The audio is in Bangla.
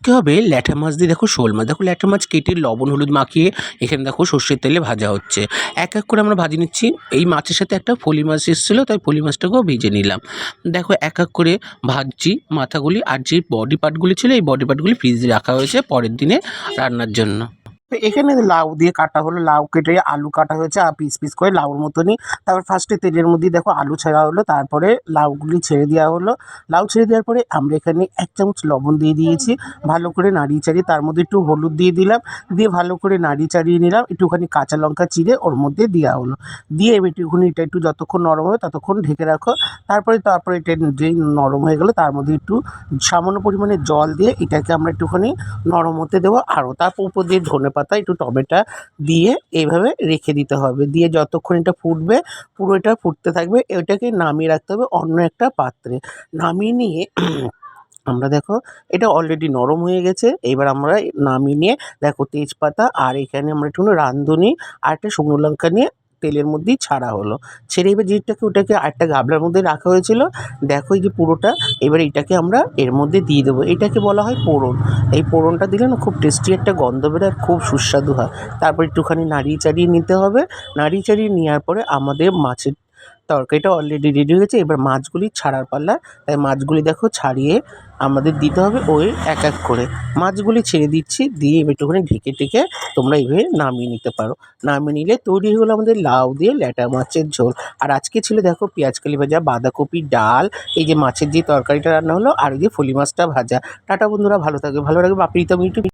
আজকে হবে। ল্যাঠা মাছ দিয়ে দেখো শোল মাছ। দেখো ল্যাঠা মাছ কেটে লবণ, হলুদ মাখিয়ে এখানে দেখো সর্ষের তেলে ভাজা হচ্ছে। এক এক করে আমরা ভাজি নিচ্ছি। এই মাছের সাথে একটা ফলি মাছ এসেছিল, তাই ফলি মাছটাকেও ভেজে নিলাম। দেখো এক এক করে ভাজছি মাথাগুলি। আর যে বডি পার্টগুলি ছিল, এই বডি পার্টগুলি ফ্রিজে রাখা হয়েছে পরের দিনে রান্নার জন্য। তো এখানে লাউ দিয়ে কাটা হলো। লাউ কেটে আলু কাটা হয়েছে, আর পিস পিস করে লাউর মতনই। তারপর ফার্স্টে তেলের মধ্যে দেখো আলু ছাড়া হলো, তারপরে লাউগুলি ছেড়ে দেওয়া হলো। লাউ ছেড়ে দেওয়ার পরে আমরা এখানে এক চামচ লবণ দিয়ে দিয়েছি, ভালো করে নাড়িয়ে চাড়িয়ে। তার মধ্যে একটু হলুদ দিয়ে দিলাম, দিয়ে ভালো করে নাড়িয়ে চাড়িয়ে নিলাম, একটুখানি কাঁচা লঙ্কা চিড়ে ওর মধ্যে দেওয়া হলো। দিয়ে এবার একটুখানি এটা একটু যতক্ষণ নরম হবে ততক্ষণ ঢেকে রাখো। তারপরে তারপরে এটা যেই নরম হয়ে গেলো, তার মধ্যে একটু সামান্য পরিমাণে জল দিয়ে এটাকে আমরা একটুখানি নরম হতে দেবো। আরও তারপর উপর দিয়ে ধনে পাতা, একটু টমেটো দিয়ে এইভাবে রেখে দিতে হবে। দিয়ে যতক্ষণ এটা ফুটবে, পুরো এটা ফুটতে থাকবে, এটাকে নামিয়ে রাখতে হবে অন্য একটা পাত্রে। নামিয়ে নিয়ে আমরা দেখো, এটা অলরেডি নরম হয়ে গেছে। এবার আমরা নামিয়ে নিয়ে, দেখো তেজপাতা আর এখানে আমরা একটু রাঁধুনি আর একটা শুকনো লঙ্কা নিয়ে তেলের মধ্যেই ছাড়া হলো। ছেড়ে এবার যেটাকে ওটাকে আরেকটা গাবলার মধ্যে রাখা হয়েছিল, দেখো এই যে পুরোটা, এবার এটাকে আমরা এর মধ্যে দিয়ে দেবো। এটাকে বলা হয় পোড়ন এই পোড়নটা দিলে না খুব টেস্টি একটা গন্ধ বেরোয় আর খুব সুস্বাদু হয়। তারপর একটুখানি নাড়িয়ে চাড়িয়ে নিতে হবে। নাড়িয়ে চাড়িয়ে নেওয়ার পরে আমাদের মাছের তরকারিটা অলরেডি রেডি হয়েছে। এবার মাছগুলি ছাড়ার পাল্লা তাই মাছগুলি দেখো ছাড়িয়ে আমাদের দিতে হবে ওই এক এক করে। মাছগুলি ছেড়ে দিচ্ছি, দিয়ে এবার একটুখানি ঢেকে টেকে তোমরা এইভাবে নামিয়ে নিতে পারো। নামিয়ে নিলে তৈরি হয়ে গেলো আমাদের লাউ দিয়ে ল্যাটা মাছের ঝোল। আর আজকে ছিল দেখো পেঁয়াজ কালি ভাজা, বাঁধাকপি, ডাল, এই যে মাছের যে তরকারিটা রান্না হলো, আর এই যে ফলি মাছটা ভাজা। টাটা বন্ধুরা, ভালো থাকবে, ভালো লাগবে বাপিরিতম ইউটিউব